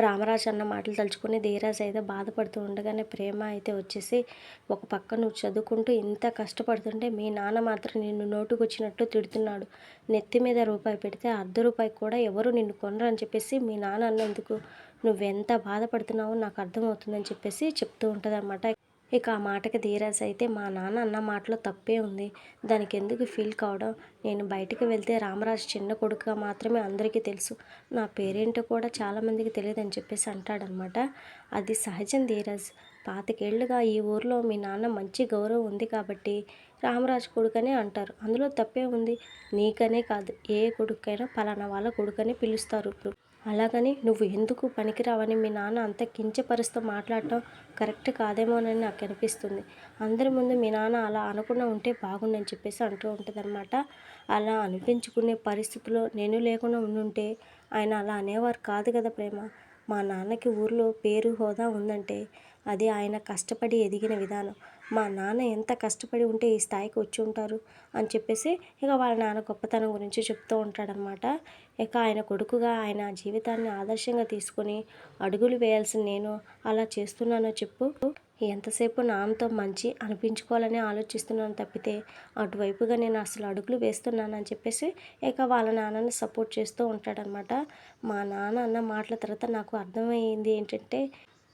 రామరాజు అన్న మాటలు తలుచుకుని ధీరాజ్ అయితే బాధపడుతూ ఉండగానే ప్రేమ అయితే వచ్చేసి ఒక పక్క నువ్వు చదువుకుంటూ ఇంత కష్టపడుతుంటే మీ నాన్న మాత్రం నిన్ను నోటుకొచ్చినట్టు తిడుతున్నాడు. నెత్తి మీద రూపాయి పెడితే అర్ధ రూపాయి కూడా ఎవరు నిన్ను కొనరు అని చెప్పేసి మీ నాన్న అన్నందుకు నువ్వెంత బాధపడుతున్నావో నాకు అర్థమవుతుందని చెప్పేసి చెప్తూ ఉంటుంది ఇక ఆ మాటకి ధీరాజ్ అయితే మా నాన్న అన్న మాటలో తప్పే ఉంది. దానికి ఎందుకు ఫీల్ కావడం? నేను బయటికి వెళ్తే రామరాజు చిన్న కొడుకుగా మాత్రమే అందరికీ తెలుసు. నా పేరేంటో కూడా చాలామందికి తెలియదు అని చెప్పేసి అంటాడనమాట. అది సహజం ధీరాజ్. పాతికేళ్ళుగా ఈ ఊర్లో మీ నాన్న మంచి గౌరవం ఉంది కాబట్టి రామరాజు కొడుకనే అంటారు. అందులో తప్పే ఉంది. నీకనే కాదు ఏ కొడుకైనా పలానా వాళ్ళ కొడుకనే పిలుస్తారు ఇప్పుడు. అలాగని నువ్వు ఎందుకు పనికిరావని మీ నాన్న అంత కించపరుస్తూ మాట్లాడటం కరెక్ట్ కాదేమోనని నాకు అనిపిస్తుంది. అందరి ముందు మీ నాన్న అలా అనకుండా ఉంటే బాగుండని చెప్పేసి అంటూ ఉంటుంది అలా అనిపించుకునే పరిస్థితిలో నేను లేకుండా ఉండుంటే ఆయన అలా అనేవారు కాదు కదా ప్రేమ. మా నాన్నకి ఊర్లో పేరు హోదా ఉందంటే అది ఆయన కష్టపడి ఎదిగిన విధానం. మా నాన్న ఎంత కష్టపడి ఉంటే ఈ స్థాయికి వచ్చి ఉంటారు అని చెప్పేసి ఇక వాళ్ళ నాన్న గొప్పతనం గురించి చెప్తూ ఉంటాడనమాట ఇక ఆయన కొడుకుగా ఆయన జీవితాన్ని ఆదర్శంగా తీసుకొని అడుగులు వేయాల్సిన నేను అలా చేస్తున్నానో చెప్పు. ఎంతసేపు నాన్నతో మంచి అనిపించుకోవాలని ఆలోచిస్తున్నాను తప్పితే అటువైపుగా నేను అసలు అడుగులు వేస్తున్నానని చెప్పేసి ఇక వాళ్ళ నాన్నని సపోర్ట్ చేస్తూ ఉంటాడనమాట మా నాన్న అన్న మాటల తర్వాత నాకు అర్థమయ్యింది ఏంటంటే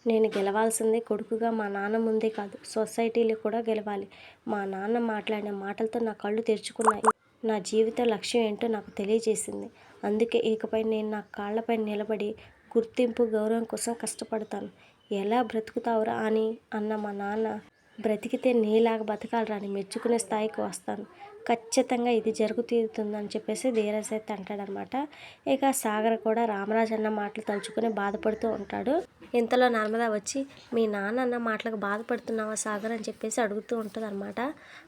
నేను గెలవాల్సింది కొడుకుగా మా నాన్న ముందే కాదు సొసైటీలో కూడా గెలవాలి. మా నాన్న మాట్లాడిన మాటలతో నా కళ్ళు తెరుచుకున్నాయి. నా జీవిత లక్ష్యం ఏంటో నాకు తెలియజేసింది. అందుకే ఇకపై నేను నా కాళ్ళపై నిలబడి గుర్తింపు గౌరవం కోసం కష్టపడతాను. ఎలా బ్రతుకుతావురా అని అన్న మా నాన్న బ్రతికితే నీలాగా బతకాలరా అని మెచ్చుకునే స్థాయికి వస్తాను. ఖచ్చితంగా ఇది జరుగుతీరుతుందని చెప్పేసి ధీరజ్ అయితే అంటాడనమాట. ఇక సాగర్ కూడా రామరాజు అన్న మాటలు తలుచుకుని బాధపడుతూ ఉంటాడు. ఇంతలో నర్మదా వచ్చి మీ నాన్న అన్న మాటలకు బాధపడుతున్నావా సాగర్? అని చెప్పేసి అడుగుతూ ఉంటుంది అనమాట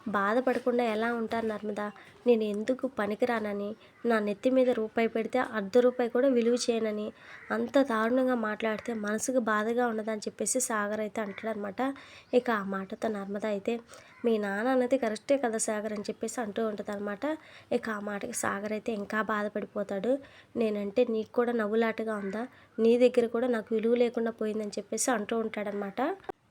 బాధపడకుండా ఎలా ఉంటారు నర్మదా? నేను ఎందుకు పనికిరానని నా నెత్తి మీద రూపాయి పెడితే అర్ధ రూపాయి కూడా విలువ చేయనని అంత దారుణంగా మాట్లాడితే మనసుకు బాధగా ఉండదని చెప్పేసి సాగర్ అయితే అంటాడనమాట. ఇక ఆ మాటతో నర్మదా అయితే మీ నాన్న అన్నది కరెక్టే కదా సాగర్ అని చెప్పేసి అంటూ ఉంటుంది అనమాట ఇక ఆ మాటకి సాగర్ అయితే ఇంకా బాధపడిపోతాడు. నేనంటే నీకు కూడా నవ్వులాటగా ఉందా? నీ దగ్గర కూడా నాకు విలువ లేకుండా పోయిందని చెప్పేసి అంటూ ఉంటాడనమాట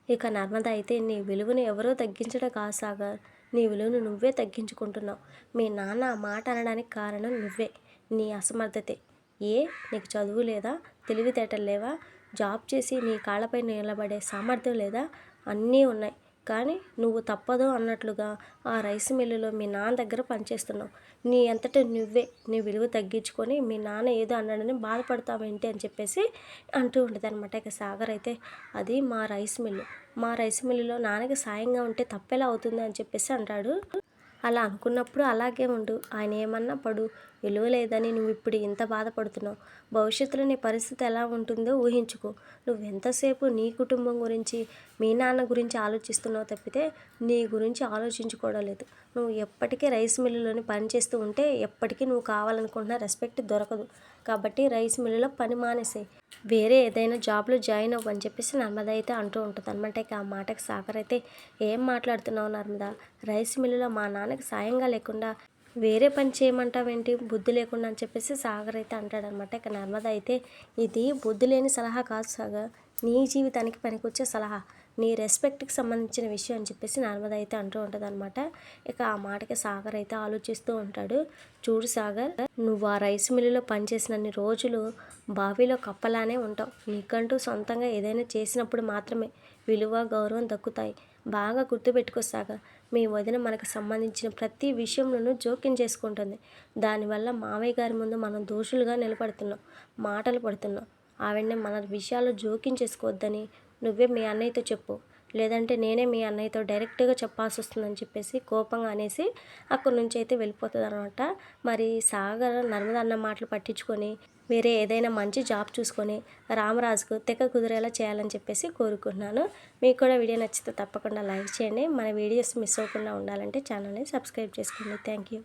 ఇక నర్మద అయితే నీ విలువను ఎవరో తగ్గించడం కాదు సాగర్. నీ విలువను నువ్వే తగ్గించుకుంటున్నావు. మీ నాన్న ఆ మాట అనడానికి కారణం నువ్వే. నీ అసమర్థతే. ఏ? నీకు చదువు లేదా? తెలివితేటలు లేవా? జాబ్ చేసి నీ కాళ్ళపై నిలబడే సామర్థ్యం లేదా? అన్నీ ఉన్నాయి. కానీ నువ్వు తప్పదు అన్నట్లుగా ఆ రైస్ మిల్లులో మీ నాన్న దగ్గర పనిచేస్తున్నావు. నీ అంతటా నువ్వే నీ విలువ తగ్గించుకొని మీ నాన్న ఏదో అన్నాడని బాధపడతావేంటి అని చెప్పేసి అంటూ ఉంటుంది అనమాట ఇక సాగర్ అయితే అది మా రైస్ మిల్లు. మా రైస్ మిల్లులో నాన్నకి సాయంగా ఉంటే తప్పెలా అవుతుంది అని చెప్పేసి అంటాడు. అలా అనుకున్నప్పుడు అలాగే ఉండు. ఆయన ఏమన్నా పడు. విలువ లేదని నువ్వు ఇప్పుడు ఇంత బాధపడుతున్నావు. భవిష్యత్తులో నీ పరిస్థితి ఎలా ఉంటుందో ఊహించుకో. నువ్వు ఎంతసేపు నీ కుటుంబం గురించి మీ నాన్న గురించి ఆలోచిస్తున్నావు తప్పితే నీ గురించి ఆలోచించుకోవడం లేదు. నువ్వు ఎప్పటికీ రైస్ మిల్లులోని పని చేస్తూ ఉంటే ఎప్పటికీ నువ్వు కావాలనుకుంటున్న రెస్పెక్ట్ దొరకదు. కాబట్టి రైస్ మిల్లులో పని మానేసేయి. వేరే ఏదైనా జాబ్లో జాయిన్ అవ్వని చెప్పేసి నర్మద అయితే అంటూ ఉంటుంది. అనమాట ఇక ఆ మాటకి సాగర్ అయితే ఏం మాట్లాడుతున్నావు నర్మద? రైస్ మిల్లులో మా నాన్నకి సాయంగా లేకుండా వేరే పని చేయమంటావేంటి? బుద్ధి లేకుండా అని చెప్పేసి సాగర్ అయితే అంటాడనమాట. ఇక నర్మద అయితే ఇది బుద్ధి లేని సలహా కాదు సాగర్. నీ జీవితానికి పనికొచ్చే సలహా నీ రెస్పెక్ట్కి సంబంధించిన విషయం అని చెప్పేసి నర్మద అయితే అంటూ ఉంటుంది అనమాట ఇక ఆ మాటకి సాగర్ అయితే ఆలోచిస్తూ ఉంటాడు. చూడు సాగర్ నువ్వు ఆ రైస్ మిల్లులో పనిచేసినన్ని రోజులు బావిలో కప్పలానే ఉంటావు. నీకంటూ సొంతంగా ఏదైనా చేసినప్పుడు మాత్రమే విలువ గౌరవం దక్కుతాయి. బాగా గుర్తుపెట్టుకో మీ వదిన మనకు సంబంధించిన ప్రతి విషయంలోనూ జోక్యం చేసుకుంటుంది. దానివల్ల మావయ్య గారి ముందు మనం దోషులుగా నిలబడుతున్నాం మాటలు పడుతున్నాం. ఆవిడని మన విషయాలు జోక్యం చేసుకోవద్దని నువ్వే మీ అన్నయ్యతో చెప్పు. లేదంటే నేనే మీ అన్నయ్యతో డైరెక్ట్గా చెప్పాల్సి వస్తుందని చెప్పేసి కోపంగా అనేసి అక్కడి నుంచి అయితే వెళ్ళిపోతుంది అనమాట మరి సాగర్ నర్మద అన్న మాటలు పట్టించుకొని వేరే ఏదైనా మంచి జాబ్ చూసుకొని రామరాజుకు తెక్క కుదిరేలా చేయాలని చెప్పేసి కోరుకుంటున్నాను. మీకు కూడా వీడియో నచ్చితే తప్పకుండా లైక్ చేయండి. మన వీడియోస్ మిస్ అవ్వకుండా ఉండాలంటే ఛానల్ని సబ్స్క్రైబ్ చేసుకోండి. Thank you.